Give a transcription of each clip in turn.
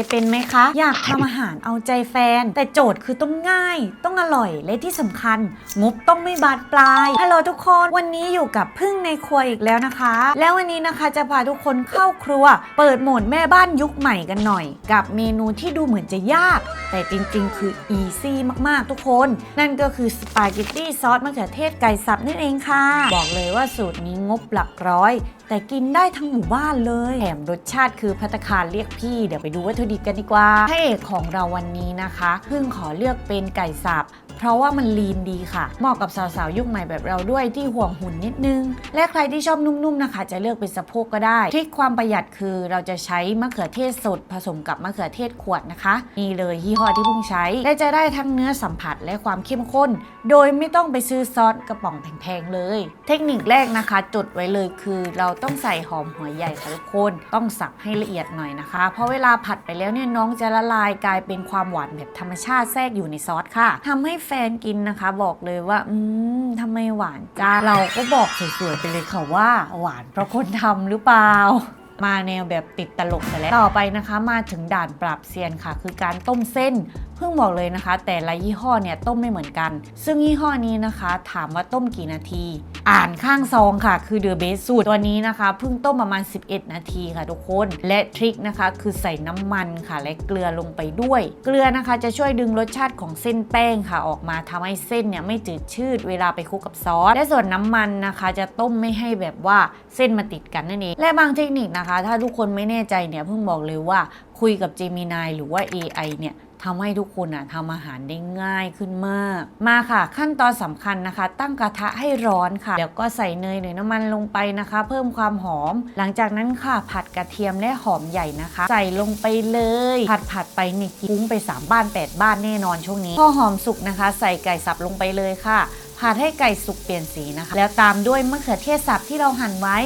ยเป็นไหมคะ อยากทำอาหารเอาใจแฟน แต่โจทย์คือต้องง่าย ต้องอร่อยและที่สำคัญ งบต้องไม่บานปลายฮัลโหลทุกคนวันนี้อยู่กับพึ่งในครัวอีกแล้วนะคะ แล้ววันนี้นะคะจะพาทุกคนเข้าครัว เปิดโหมดแม่บ้านยุคใหม่กันหน่อย กับเมนูที่ดูเหมือนจะยาก แต่จริงๆ คืออีซี่มากๆทุกคน นั่นก็คือสปาเกตตี้ซอสมะเขือเทศไก่สับนั่นเองค่ะ บอกเลยว่าสูตรนี้งบหลักร้อย แต่กินได้ทั้งหมู่บ้านเลยแถมรสชาติคือพัตคารเรียกพี่เดี๋ยวไปดูวัตถุดิบกันดีกว่าพระเอกของเราวันนี้นะคะเพิ่งขอเลือกเป็นไก่สับ เพราะว่ามันลีนดีค่ะ เหมาะกับสาวๆ ยุคใหม่แบบเราด้วยที่ห่วงหุ่นนิดนึง และใครที่ชอบนุ่มๆนะคะ จะเลือกเป็นสะโพกก็ได้ทริคความประหยัดคือเราจะใช้มะเขือเทศสดผสมกับมะเขือเทศขวดนะคะนี่เลยยี่ห้อที่เพิ่งใช้ และจะได้ทั้งเนื้อสัมผัสและความเข้มข้น โดยไม่ต้องไปซื้อซอสกระป๋องแพงๆเลย เทคนิคแรกนะคะ จดไว้เลยคือเราต้องใส่หอมหัวใหญ่ค่ะทุกคนต้องสับให้ละเอียดหน่อยนะคะ เพราะเวลาผัดไปแล้วเนี่ยน้องจะละลายกลายเป็นความหวานแบบธรรมชาติแทรกอยู่ในซอสค่ะทำให้แฟนกินนะคะ บอกเลยว่า อืมทำไมหวานจ้าเราก็บอกสวยๆไปเลยค่ะว่า หวานเพราะคนทำหรือเปล่า มาแนวแบบติดตลกไปแล้ว ต่อไปนะคะ มาถึงด่านปราบเซียนค่ะ คือการต้มเส้น เพิ่งบอกเลยนะคะ แต่ละยี่ห้อเนี่ยต้มไม่เหมือนกัน ซึ่งยี่ห้อนี้นะคะ ถามว่าต้มกี่นาที อ่านข้างซองค่ะ คือเดอะเบสสูตรตัวนี้นะคะเพิ่งต้มประมาณ 11 นาทีค่ะทุกคน และทริคนะคะคือใส่น้ำมันค่ะและเกลือลงไปด้วย เกลือนะคะจะช่วยดึงรสชาติของเส้นแป้งค่ะออกมาทำให้เส้นเนี่ยไม่จืดชืดเวลาไปคลุกกับซอสและส่วนน้ำมันนะคะ จะต้มไม่ให้แบบว่าเส้นมาติดกันนั่นเองและบางเทคนิคนะคะ ถ้าทุกคนไม่แน่ใจเนี่ยเพิ่งบอกเลยว่าคุยกับ Gemini หรือว่า AI เนี่ย ทำให้ทุกคนอะทำอาหารได้ง่ายขึ้นมาก มาค่ะ ขั้นตอนสำคัญนะคะ ตั้งกระทะให้ร้อนค่ะ แล้วก็ใส่เนยหรือน้ำมันลงไปนะคะ เพิ่มความหอม หลังจากนั้นค่ะ ผัดกระเทียมและหอมใหญ่นะคะ ใส่ลงไปเลย ผัดผัดไปนี่กุ้งไป 3 บ้าน 8 บ้านแน่นอนช่วงนี้ พอหอมสุกนะคะ ใส่ไก่สับลงไปเลยค่ะผัดให้ไก่สุกเปลี่ยนสีนะคะ แล้วตามด้วยมะเขือเทศสับที่เราหั่นไว้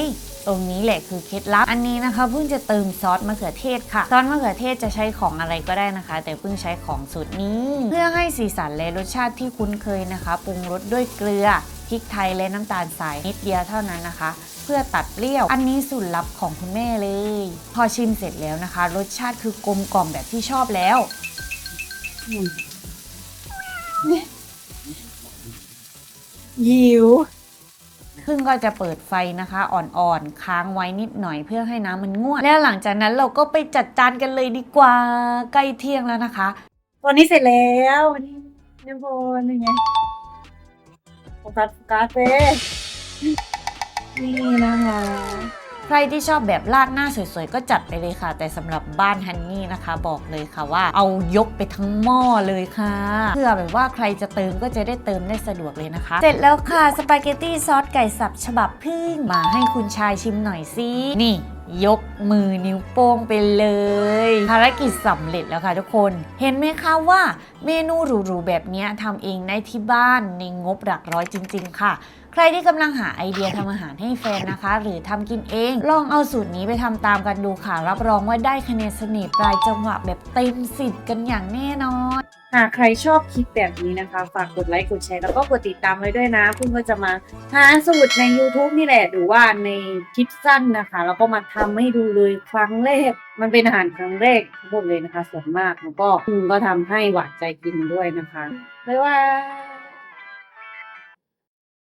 ตรงนี้แหละคือเคล็ดลับ อันนี้นะคะเพิ่งจะเติมซอสมะเขือเทศค่ะ ซอสมะเขือเทศจะใช้ของอะไรก็ได้นะคะ แต่เพิ่งใช้ของสูตรนี้ เพื่อให้สีสันและรสชาติที่คุ้นเคยนะคะปรุงรสด้วยเกลือพริกไทยและน้ำตาลทรายนิดเดียวเท่านั้นนะคะ เพื่อตัดเปรี้ยว อันนี้สูตรลับของคุณแม่เลย พอชิมเสร็จแล้วนะคะ รสชาติคือกลมกล่อมแบบที่ชอบแล้วหิว พึ่งก็จะเปิดไฟนะคะอ่อนๆ ค้างไว้นิดหน่อยเพื่อให้น้ำมันงวด แล้วหลังจากนั้นเราก็ไปจัดจานกันเลยดีกว่าใกล้เที่ยงแล้วนะคะตอนนี้เสร็จแล้วนี่นี่โบนยังไงโฟกัสโฟกัสเฟ่นี่นะคะ ใครที่ชอบแบบราดหน้าสวยๆ ก็จัดไปเลยค่ะ แต่สำหรับบ้านฮันนี่นะคะ บอกเลยค่ะว่าเอายกไปทั้งหม้อเลยค่ะเพื่อแบบว่าใครจะเติมก็จะได้เติมได้สะดวกเลยนะคะ เสร็จแล้วค่ะสปาเกตตี้ซอสไก่สับฉบับพึ่งมาให้คุณชายชิมหน่อยสินี่ยกมือนิ้วโป้งไปเลย ภารกิจสำเร็จแล้วค่ะทุกคน เห็นไหมคะว่าเมนูหรูๆแบบนี้ทำเองได้ที่บ้านในงบหลักร้อยจริง ๆ ค่ะ ใครที่กำลังหาไอเดียทำอาหารให้แฟนนะคะ หรือทำกินเอง ลองเอาสูตรนี้ไปทำตามกันดูค่ะ รับรองว่าได้คะแนนเสน่ห์ปลายจังหวะแบบเต็มสิบกันอย่างแน่นอน หากใครชอบคลิปแบบนี้นะคะ ฝากกดไลค์กดแชร์แล้วก็กดติดตามไว้ด้วยนะพุ่งก็จะมาหาสูตรใน YouTube นี่แหละ หรือว่าในคลิปสั้นนะคะ แล้วก็มาทำให้ดูเลยครั้งแรก มันเป็นอาหารครั้งแรกทั้งหมดเลยนะคะส่วนมากแล้วก็พุ่งก็ทำให้หวานใจกินด้วยนะคะบ๊ายบาย